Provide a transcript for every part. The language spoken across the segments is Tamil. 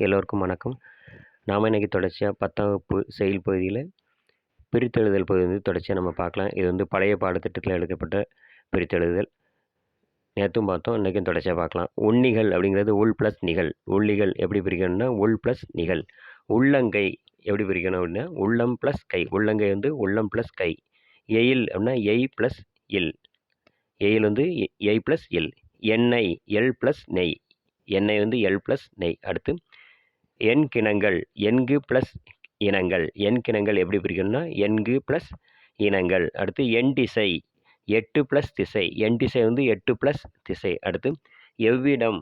எல்லோருக்கும் வணக்கம். நாம் இன்றைக்கி தொடர்ச்சியாக பத்தாம் வகுப்பு செயல் பகுதியில் பிரித்தெழுதல் பகுதி வந்து தொடர்ச்சியாக நம்ம பார்க்கலாம். இது வந்து பழைய பாடத்திட்டத்தில் எடுக்கப்பட்ட பிரித்தெழுதல். நேற்றும் பார்த்தோம் இன்றைக்கும் தொடர்ச்சியாக பார்க்கலாம். உண்ணிகள் அப்படிங்கிறது உள் ப்ளஸ் நிகழ் உள்ளிகள் எப்படி பிரிக்கணும்னா உள் ப்ளஸ் நிகழ் உள்ளங்கை எப்படி பிரிக்கணும் அப்படின்னா உள்ளம் ப்ளஸ் கை. உள்ளங்கை வந்து உள்ளம் ப்ளஸ் கை. எயில் அப்படின்னா எய் ப்ளஸ் இல். எயில் வந்து எய் ப்ளஸ் இல். எண்ணெய் எல் ப்ளஸ் நெய். எண்ணெய் வந்து எல் ப்ளஸ் நெய். அடுத்து எண் கிணங்கள் எண்கு ப்ளஸ் இனங்கள். எண் கிணங்கள் எப்படி பிரிக்கணும்னா எண்கு ப்ளஸ் இனங்கள். அடுத்து எண் திசை எட்டு ப்ளஸ் திசை. எண் திசை வந்து எட்டு ப்ளஸ் திசை. அடுத்து எவ்விடம்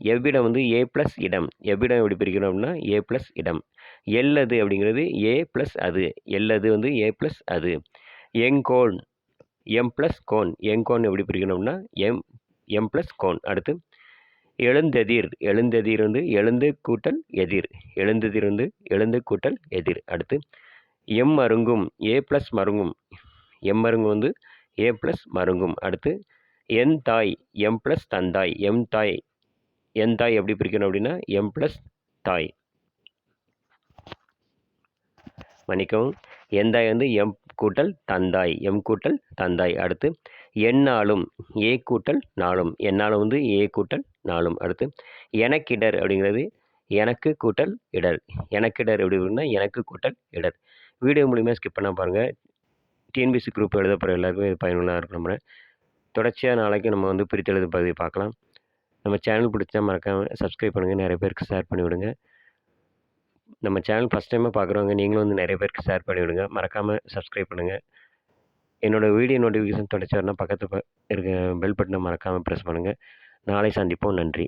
எவ்விடம் வந்து ஏ ப்ளஸ் இடம். எவ்விடம் எப்படி பிரிக்கணும் அப்படின்னா ஏ ப்ளஸ் இடம் எல்லது அப்படிங்கிறது ஏ ப்ளஸ் அது. எல்லது வந்து ஏ ப்ளஸ் அது. எங்கோன் எம் ப்ளஸ் கோன். எங்கோன் எப்படி பிரிக்கணும்னா எம் எம் ப்ளஸ் கோன். அடுத்து எழுந்தெதிர் எழுந்தெதிர் வந்து எழுந்து கூட்டல் எதிர். எழுந்தெதிர் வந்து எழுந்து கூட்டல் எதிர். அடுத்து எம் மருங்கும் ஏ ப்ளஸ் மருங்கும். எம் மருங்கும் வந்து ஏ ப்ளஸ் மருங்கும். அடுத்து என் தாய் எம் ப்ளஸ் தந்தாய். எம் தாய் என் தாய் எப்படி பிரிக்கணும் அப்படின்னா எம் ப்ளஸ் தாய். மன்னிக்கவும். எந்தாய் வந்து எம் கூட்டல் தந்தாய் எம் கூட்டல் தந்தாய். அடுத்து எந்நாளும் ஏ கூட்டல் நாளும். எந்நாளும் வந்து ஏ கூட்டல் நாளும். அடுத்து எனக்கிடர் அப்படிங்கிறது எனக்கு கூட்டல் இடர். எனக்கிடர் அப்படின்னா எனக்கு கூட்டல் இடர். வீடியோ மூலிமா ஸ்கிப் பண்ண பாருங்கள் டிஎன்பிசி குரூப் எழுத போகிற எல்லாருக்கும் இது பயனுள்ளதாக இருக்கும் நம்புறேன் தொடர்ச்சியாக நாளைக்கு நம்ம வந்து பிரித்தெழுது பகுதி பார்க்கலாம். நம்ம சேனல் பிடிச்சா மறக்காமல் சப்ஸ்கிரைப் பண்ணுங்கள் நிறைய பேருக்கு ஷேர் பண்ணிவிடுங்க. நம்ம சேனல் ஃபஸ்ட் டைமாக பார்க்குறவங்க நீங்களும் வந்து நிறைய பேருக்கு ஷேர் பண்ணி விடுங்க மறக்காமல் சப்ஸ்கிரைப் பண்ணுங்கள் என்னோடய வீடியோ நோட்டிஃபிகேஷன் தொடர்ச்சி வரணும் பக்கத்தில் இருக்க பெல் பட்டனை மறக்காமல் ப்ரெஸ் பண்ணுங்கள் நாளை சந்திப்போம். நன்றி.